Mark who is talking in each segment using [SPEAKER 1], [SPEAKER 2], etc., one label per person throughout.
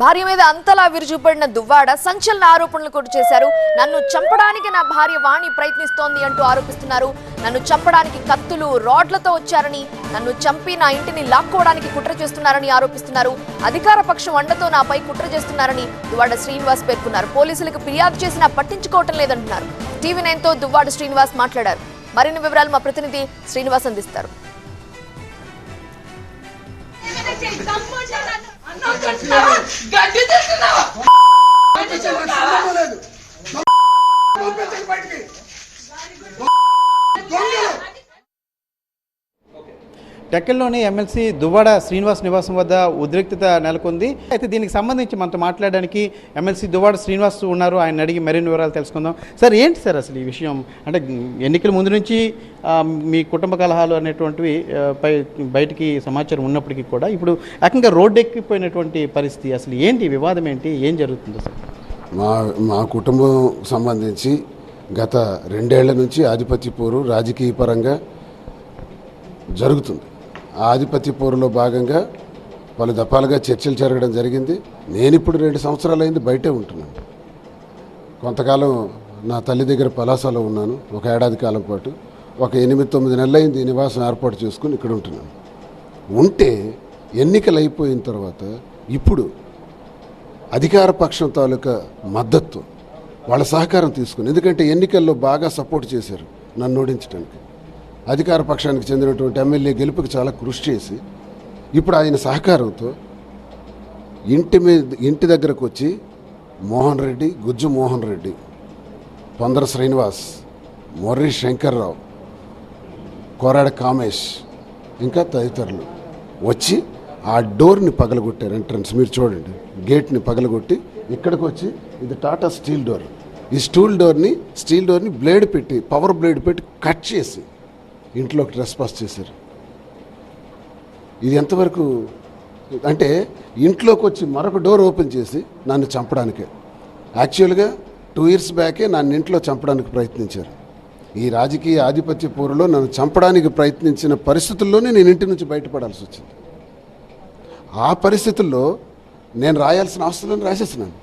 [SPEAKER 1] భార్య మీద అంతలా విరుచుపడిన దువ్వాడ సంచలన ఆరోపణలు కూడా చేశారు. నన్ను చంపడానికి నా భార్య వాణి ప్రయత్నిస్తోంది అంటూ ఆరోపిస్తున్నారు. నన్ను చంపడానికి కత్తులు రాడ్లతో వచ్చారని నన్ను చంపి నా ఇంటిని లాక్కోవడానికి కుట్ర చేస్తున్నారని ఆరోపిస్తున్నారు. అధికార పక్షం అండతో నాపై కుట్ర చేస్తున్నారని దువ్వాడ శ్రీనివాస్ పేర్కొన్నారు. పోలీసులకు ఫిర్యాదు చేసినా పట్టించుకోవటం లేదంటున్నారు. టీవీ నైన్తో దువ్వాడ శ్రీనివాస్ మాట్లాడారు. మరిన్ని వివరాలు మా ప్రతినిధి శ్రీనివాస్ అందిస్తారు.
[SPEAKER 2] గడ్డి
[SPEAKER 3] పంపించండి బయటికి
[SPEAKER 4] టెక్కల్లోని ఎమ్మెల్సీ దువ్వాడ శ్రీనివాస్ నివాసం వద్ద ఉద్రిక్తత నెలకొంది. అయితే దీనికి సంబంధించి మనతో మాట్లాడడానికి ఎమ్మెల్సీ దువ్వాడ శ్రీనివాస్ ఉన్నారు. ఆయన అడిగి మరిన్ని వివరాలు తెలుసుకుందాం. సార్ ఏంటి సార్ అసలు ఈ విషయం? అంటే ఎన్నికల ముందు నుంచి మీ కుటుంబ కలహాలు అనేటువంటివి పై బయటికి సమాచారం ఉన్నప్పటికీ కూడా ఇప్పుడు ఏకంగా రోడ్డు ఎక్కిపోయినటువంటి పరిస్థితి అసలు ఏంటి? వివాదం ఏంటి? ఏం జరుగుతుందో సార్?
[SPEAKER 3] మా మా కుటుంబం సంబంధించి గత రెండేళ్ళ నుంచి ఆధిపత్యపూరు రాజకీయపరంగా రాజకీయ పరంగా జరుగుతుంది. ఆధిపత్య పోరులో భాగంగా పలు దఫాలుగా చర్చలు జరగడం జరిగింది. నేను ఇప్పుడు రెండు సంవత్సరాలైంది బయటే ఉంటున్నాను. కొంతకాలం నా తల్లి దగ్గర పలాసలో ఉన్నాను. ఒక ఏడాది కాలం పాటు ఒక ఎనిమిది తొమ్మిది నెలలైంది నివాసం ఏర్పాటు చేసుకుని ఇక్కడ ఉంటున్నాను. ఉంటే ఎన్నికలు అయిపోయిన తర్వాత ఇప్పుడు అధికార పక్షం తాలూకా మద్దతు వాళ్ళ సహకారం తీసుకుని ఎందుకంటే ఎన్నికల్లో బాగా సపోర్ట్ చేశారు నన్ను ఓడించడానికి అధికార పక్షానికి చెందినటువంటి ఎమ్మెల్యే గెలుపుకి చాలా కృషి చేసి ఇప్పుడు ఆయన సహకారంతో ఇంటి మీద ఇంటి దగ్గరకు వచ్చి మోహన్ రెడ్డి గుజ్జు మోహన్ రెడ్డి పొందర శ్రీనివాస్ మొర్రి శంకర్రావు కోరాడ కామేష్ ఇంకా తదితరులు వచ్చి ఆ డోర్ని పగలగొట్టారు ఎంట్రన్స్. మీరు చూడండి గేట్ని పగలగొట్టి ఇక్కడికి వచ్చి ఇది టాటా స్టీల్ డోర్. ఈ స్టూల్ డోర్ని స్టీల్ డోర్ని బ్లేడ్ పెట్టి పవర్ బ్లేడ్ పెట్టి కట్ చేసి ఇంట్లోకి ట్రెస్పాస్ చేశారు. ఇది ఎంతవరకు అంటే ఇంట్లోకి వచ్చి మరొక డోర్ ఓపెన్ చేసి నన్ను చంపడానికే. యాక్చువల్గా టూ ఇయర్స్ బ్యాకే నన్ను ఇంట్లో చంపడానికి ప్రయత్నించారు. ఈ రాజకీయ ఆధిపత్య పోరులో నన్ను చంపడానికి ప్రయత్నించిన పరిస్థితుల్లోనే నేను ఇంటి నుంచి బయటపడాల్సి వచ్చింది. ఆ పరిస్థితుల్లో నేను రాయాల్సిన ఆస్తులను రాసేసినాను.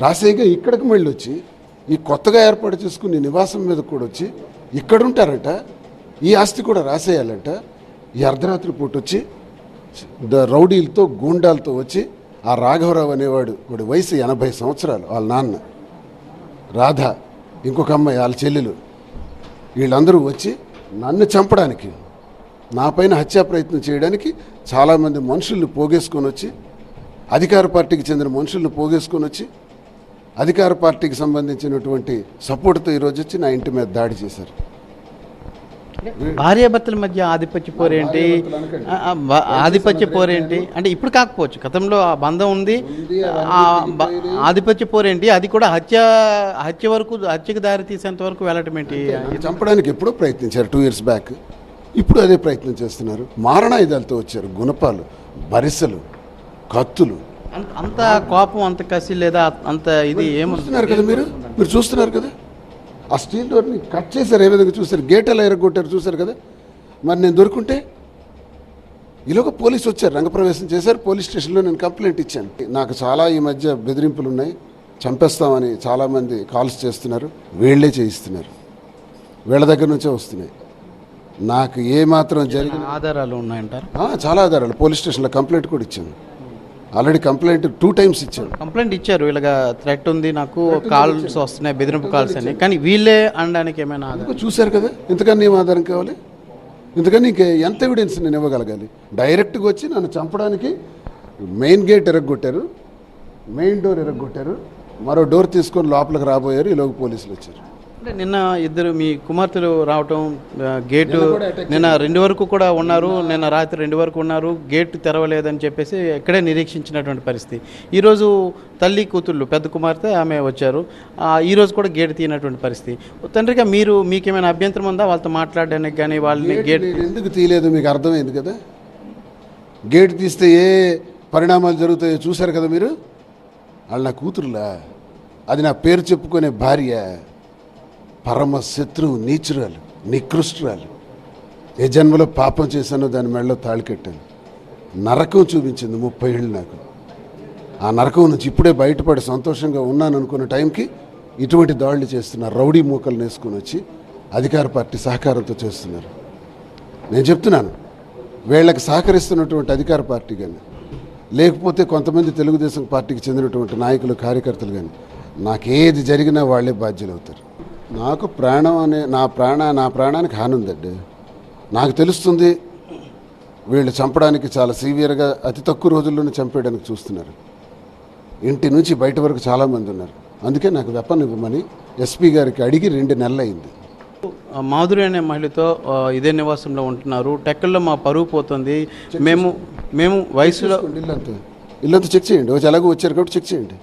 [SPEAKER 3] రాసేయగా ఇక్కడికి మళ్ళీ వచ్చి ఈ కొత్తగా ఏర్పాటు చేసుకుని నివాసం మీద కూడా వచ్చి ఇక్కడుంటారట ఈ ఆస్తి కూడా రాసేయాలంట. ఈ అర్ధరాత్రి పూట వచ్చి ద రౌడీలతో గూండాలతో వచ్చి ఆ రాఘవరావు అనేవాడు వాడి వయసు ఎనభై సంవత్సరాలు వాళ్ళ నాన్న. రాధ ఇంకొక అమ్మాయి వాళ్ళ చెల్లెలు. వీళ్ళందరూ వచ్చి నన్ను చంపడానికి నా పైన హత్యా ప్రయత్నం చేయడానికి చాలామంది మనుషుల్ని పోగేసుకొని వచ్చి అధికార పార్టీకి చెందిన మనుషుల్ని పోగేసుకొని వచ్చి అధికార పార్టీకి సంబంధించినటువంటి సపోర్ట్తో ఈరోజు వచ్చి నా ఇంటి మీద దాడి చేశారు.
[SPEAKER 4] భార్యాభర్తల మధ్య ఆధిపత్య పోరేంటి ఆధిపత్య పోరేంటి అంటే ఇప్పుడు కాకపోవచ్చు. గతంలో ఆ బంధం ఉంది. ఆధిపత్య పోరేంటి అది కూడా హత్య హత్య వరకు హత్యకు దారి తీసేంత వరకు వెళ్ళటం ఏంటి?
[SPEAKER 3] చంపడానికి ఎప్పుడో ప్రయత్నించారు టూ ఇయర్స్ బ్యాక్ ఇప్పుడు అదే ప్రయత్నం చేస్తున్నారు. మారణాయుధాలతో వచ్చారు. గుణపాలు బరిసెలు కత్తులు.
[SPEAKER 4] అంత- కోపం అంత కసి లేదా అంత ఇది ఏమన్నా
[SPEAKER 3] కదా మీరు? మీరు చూస్తున్నారు కదా? ఆ స్టీల్ డోర్ని కట్ చేశారు ఏ విధంగా చూశారు? గేట్ ఎలా ఎరగొట్టారు చూశారు కదా? మరి నేను దొరుకుంటే? ఈలోగా పోలీసు వచ్చారు రంగప్రవేశం చేశారు పోలీస్ స్టేషన్లో నేను కంప్లైంట్ ఇచ్చాను. నాకు చాలా ఈ మధ్య బెదిరింపులు ఉన్నాయి చంపేస్తామని చాలామంది కాల్స్ చేస్తున్నారు వీళ్ళే చేయిస్తున్నారు. వీళ్ళ దగ్గర నుంచే వస్తున్నాయి. నాకు ఏ మాత్రం జరిగిన
[SPEAKER 4] ఆధారాలు ఉన్నాయంటారు?
[SPEAKER 3] చాలా ఆధారాలు. పోలీస్ స్టేషన్లో కంప్లైంట్ కూడా ఇచ్చాను. ఆల్రెడీ కంప్లైంట్ టూ టైమ్స్ ఇచ్చాను
[SPEAKER 4] కంప్లైంట్ ఇచ్చారు. ఇలాగా థ్రెట్ ఉంది నాకు కాల్స్ వస్తున్నాయి బెదిరింపు కాల్స్ అని కానీ వీళ్ళే అనడానికి ఏమైనా
[SPEAKER 3] చూశారు కదా? ఇంతకన్నా ఏం ఆధారం కావాలి? ఇంతకని ఇంక ఎంత ఎవిడెన్స్ నేను ఇవ్వగలగాలి? డైరెక్ట్గా వచ్చి నన్ను చంపడానికి మెయిన్ గేట్ ఎరగొట్టారు. మెయిన్ డోర్ ఎరగొట్టారు. మరో డోర్ తీసుకొని లోపలికి రాబోయారు. ఈలోగా పోలీసులు వచ్చారు.
[SPEAKER 4] అంటే నిన్న ఇద్దరు మీ కుమార్తెలు రావటం గేటు
[SPEAKER 3] నిన్న
[SPEAKER 4] రెండు వరకు కూడా ఉన్నారు నిన్న రాత్రి రెండు వరకు ఉన్నారు గేట్ తెరవలేదని చెప్పేసి ఇక్కడే నిరీక్షించినటువంటి పరిస్థితి. ఈరోజు తల్లి కూతుళ్ళు పెద్ద కుమార్తె ఆమె వచ్చారు. ఈరోజు కూడా గేట్ తీయనటువంటి పరిస్థితి. తండ్రిగా మీరు మీకేమైనా అభ్యంతరం ఉందా? వాళ్ళతో మాట్లాడడానికి కానీ వాళ్ళని గేట్
[SPEAKER 3] ఎందుకు తీయలేదు? మీకు అర్థమైంది కదా? గేట్ తీస్తే ఏ పరిణామాలు జరుగుతాయో చూశారు కదా మీరు? వాళ్ళు నా కూతురులా? అది నా పేరు చెప్పుకునే భార్య. పరమ శత్రువు నీచురాలు నికృష్టురాలు. ఏ జన్మలో పాపం చేశానో దాని మెడలో తాళి కట్టాను. నరకం చూపించింది ముప్పై ఏళ్ళు నాకు. ఆ నరకం నుంచి ఇప్పుడే బయటపడి సంతోషంగా ఉన్నాను అనుకున్న టైంకి ఇటువంటి దాడులు చేస్తున్నారు రౌడీ మూకలు నేసుకొని వచ్చి అధికార పార్టీ సహకారంతో చేస్తున్నారు. నేను చెప్తున్నాను వీళ్ళకి సహకరిస్తున్నటువంటి అధికార పార్టీ కానీ లేకపోతే కొంతమంది తెలుగుదేశం పార్టీకి చెందినటువంటి నాయకులు కార్యకర్తలు కానీ నాకేది జరిగినా వాళ్ళే బాధ్యులు అవుతారు నాకు ప్రాణం అనే నా ప్రాణ నా ప్రాణానికి హాని ఉందండి నాకు తెలుస్తుంది వీళ్ళు చంపడానికి చాలా సీవియర్గా అతి తక్కువ రోజుల్లోనే చంపేయడానికి చూస్తున్నారు. ఇంటి నుంచి బయట వరకు చాలామంది ఉన్నారు. అందుకే నాకు వెపన్ ఇవ్వమని ఎస్పీ గారికి అడిగి రెండు నెలలు అయింది
[SPEAKER 4] మాధురి అనే మహిళతో ఇదే నివాసంలో ఉంటున్నారు. టెక్కల్లో మా పరువు పోతుంది. మేము మేము వయసులో
[SPEAKER 3] ఇల్లంతా. ఇల్లంతా చెక్ చేయండి. ఎలాగో వచ్చారు కాబట్టి చెక్ చేయండి.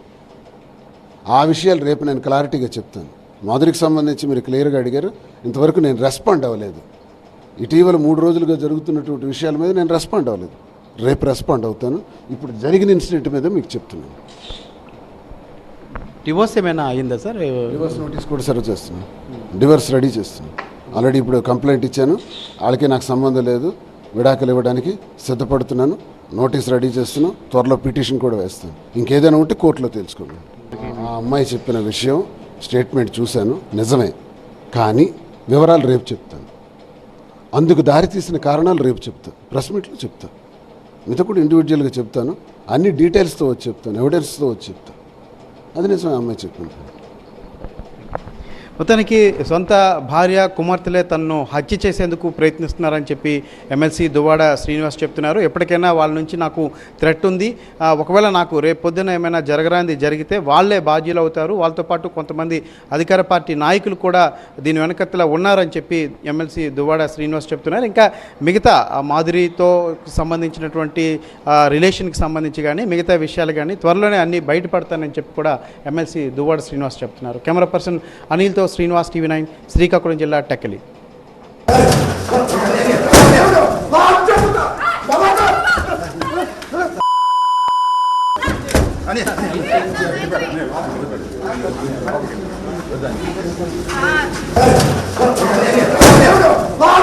[SPEAKER 3] ఆ విషయాలు రేపు నేను క్లారిటీగా చెప్తాను. మాధురికి సంబంధించి మీరు క్లియర్గా అడిగారు. ఇంతవరకు నేను రెస్పాండ్ అవ్వలేదు. ఇటీవల మూడు రోజులుగా జరుగుతున్నటువంటి విషయాల మీద నేను రెస్పాండ్ అవ్వలేదు. రేపు రెస్పాండ్ అవుతాను. ఇప్పుడు జరిగిన ఇన్సిడెంట్ మీద మీకు చెప్తున్నాను.
[SPEAKER 4] డివోర్స్ ఏమైనా అయిందా సార్?
[SPEAKER 3] డివర్స్ నోటీస్ కూడా సర్వ్ చేస్తున్నాను. డివర్స్ రెడీ చేస్తున్నాను. ఆల్రెడీ ఇప్పుడు కంప్లైంట్ ఇచ్చాను. వాళ్ళకి నాకు సంబంధం లేదు. విడాకులు ఇవ్వడానికి సిద్ధపడుతున్నాను. నోటీస్ రెడీ చేస్తున్నాను. త్వరలో పిటిషన్ కూడా వేస్తాను. ఇంకేదైనా ఉంటే కోర్టులో తెలుసుకోండి. ఆ అమ్మాయి చెప్పిన విషయం స్టేట్మెంట్ చూశాను. నిజమే. కానీ వివరాలు రేపు చెప్తాను. అందుకు దారి తీసిన కారణాలు రేపు చెప్తాను ప్రెస్ మీట్లో చెప్తాను మిగతా కూడా ఇండివిజువల్గా చెప్తాను. అన్ని డీటెయిల్స్తో వచ్చి చెప్తాను. ఎవిడెన్స్తో వచ్చి చెప్తాను అది నిజమే ఆ అమ్మాయి చెప్పింది.
[SPEAKER 4] మొత్తానికి సొంత భార్య కుమార్తెలే తనను హత్య చేసేందుకు ప్రయత్నిస్తున్నారని చెప్పి ఎమ్మెల్సీ దువ్వాడ శ్రీనివాస్ చెప్తున్నారు. ఎప్పటికైనా వాళ్ళ నుంచి నాకు థ్రెట్ ఉంది. ఒకవేళ నాకు రేపు పొద్దున ఏమైనా జరగరాంది జరిగితే వాళ్ళే బాధ్యులు అవుతారు. వాళ్ళతో పాటు కొంతమంది అధికార పార్టీ నాయకులు కూడా దీని వెనకత్తల ఉన్నారని చెప్పి ఎమ్మెల్సీ దువ్వాడ శ్రీనివాస్ చెప్తున్నారు. ఇంకా మిగతా మాధురితో సంబంధించినటువంటి రిలేషన్కి సంబంధించి కానీ మిగతా విషయాలు కానీ త్వరలోనే అన్నీ బయటపడతానని చెప్పి కూడా ఎమ్మెల్సీ దువాడ శ్రీనివాస్ చెప్తున్నారు. కెమెరా పర్సన్ అనిల్తో శ్రీనివాస్ టీవీ నైన్ శ్రీకాకుళం జిల్లా టెక్కలి.
[SPEAKER 2] ఆ